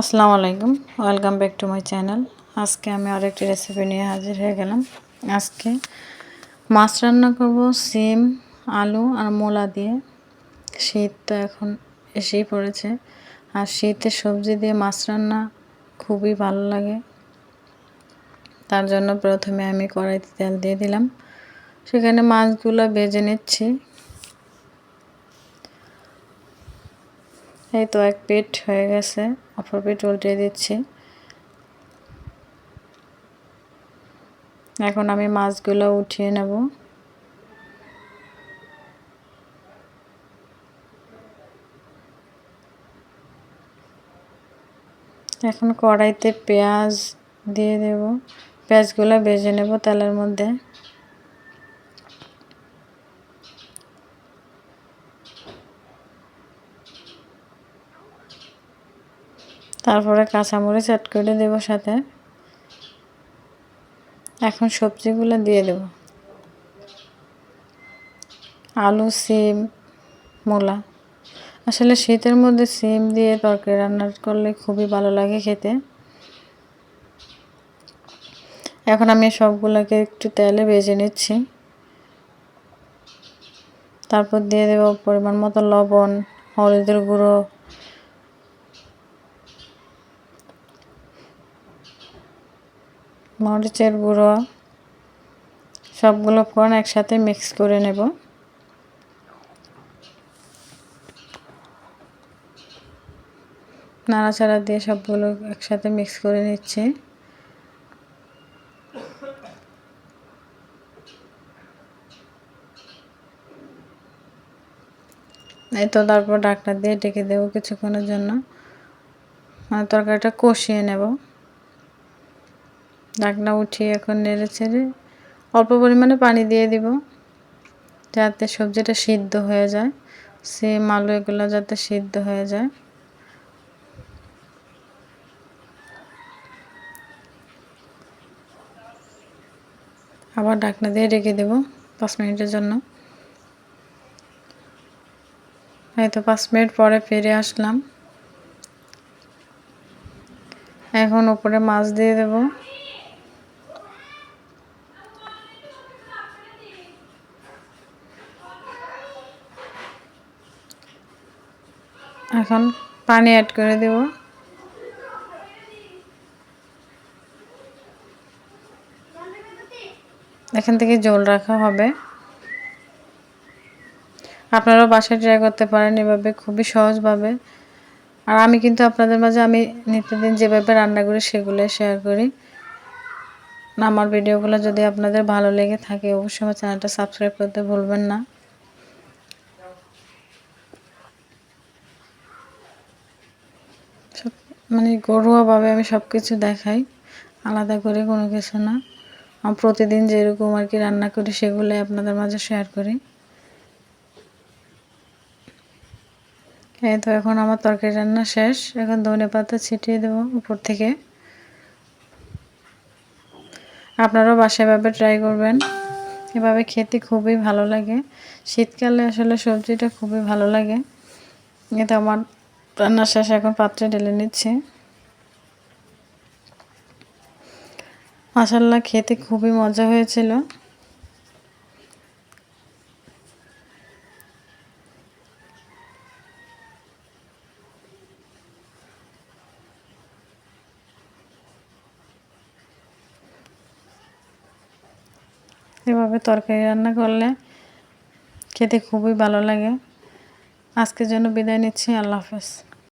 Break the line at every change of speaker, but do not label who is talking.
আসসালামু আলাইকুম। Welcome back to my channel আজকে আমি আরেকটি রেসিপি নিয়ে হাজির হয়ে গেলাম। আজকে মাছ রান্না করব সিম, আলু আর মোলা দিয়ে। শীত তো এখন এসেই পড়েছে। আর শীতের সবজি দিয়ে মাছ রান্না খুবই ভালো লাগে। তার জন্য প্রথমে আমি কড়াইতে তেল দিয়ে দিলাম। সেখানে মাছগুলো বেজে নিচ্ছি। এই তো এক পেট হয়ে গেছে। অপর পিঠ উল্টে দিচ্ছি। এখন আমি মাছগুলো উঠিয়ে নেব। এখন কড়াইতে পেঁয়াজ দিয়ে দেব। পেঁয়াজগুলো ভেজে নেব তেলের মধ্যে। তারপরে কাঁচামরিচ অ্যাড করে দেবো সাথে। এখন সবজিগুলো দিয়ে দেব। আলু, সিম, মূলা। আসলে শীতের মধ্যে সিম দিয়ে তরকারি রান্না করলে খুবই ভালো লাগে খেতে। এখন আমি সবগুলোকে একটু তেলে ভেজে নিচ্ছি। তারপর দিয়ে দেবো পরিমাণ মতো লবণ, হলুদের গুঁড়ো মরিচের গুঁড়ো, সবগুলো ফোড়ন একসাথে মিক্স করে নেব। নাড়াচাড়া দিয়ে সবগুলো একসাথে মিক্স করে নিচ্ছি। এই তো তারপর ডাকটা দিয়ে ডেকে দেবো কিছুক্ষণের জন্য। মানে তরকারিটা কষিয়ে নেব। ঢাকনা উঠিয়ে এখন নেড়ে ছেড়ে অল্প পরিমাণে পানি দিয়ে দিব, যাতে সবজিটা সিদ্ধ হয়ে যায়। সিম আলু এগুলো যাতে সিদ্ধ হয়ে যায়। আবার ঢাকনা দিয়ে রেখে দেব পাঁচ মিনিটের জন্য। এই তো পাঁচ মিনিট পরে ফিরে আসলাম। এখন উপরে মাছ দিয়ে দেবো। এখন পানি অ্যাড করে দেব। এখান থেকে জল রাখা হবে। আপনারাও বাসায় ট্রাই করতে পারেন এভাবে, খুবই সহজভাবে। আর আমি কিন্তু আপনাদের মাঝে, আমি নিত্যদিন যেভাবে রান্না করি সেগুলো শেয়ার করি। আমার ভিডিওগুলো যদি আপনাদের ভালো লেগে থাকে, অবশ্যই আমার চ্যানেলটা সাবস্ক্রাইব করতে ভুলবেন না সব মানে ঘরোয়াভাবে আমি সব কিছু দেখাই, আলাদা করে কোনো কিছু না। আমি প্রতিদিন যেরকম আর কি রান্না করি সেগুলোই আপনাদের মাঝে শেয়ার করি। এই তো এখন আমার তরকারি রান্না শেষ, এখন ধনে পাতা ছিটিয়ে দেবো উপর থেকে। আপনারাও বাসায় ভাবে ট্রাই করবেন। এভাবে খেতে খুবই ভালো লাগে। শীতকালে আসলে সবজিটা খুবই ভালো লাগে। এটা আমার রান্নার শেষ এখন পাত্রে ঢেলে নিচ্ছি। মাসাল্লাহ খেতে খুবই মজা হয়েছিল। এভাবে তরকারি রান্না করলে খেতে খুবই ভালো লাগে। আজকের জন্য বিদায় নিচ্ছি আল্লাহ হাফেজ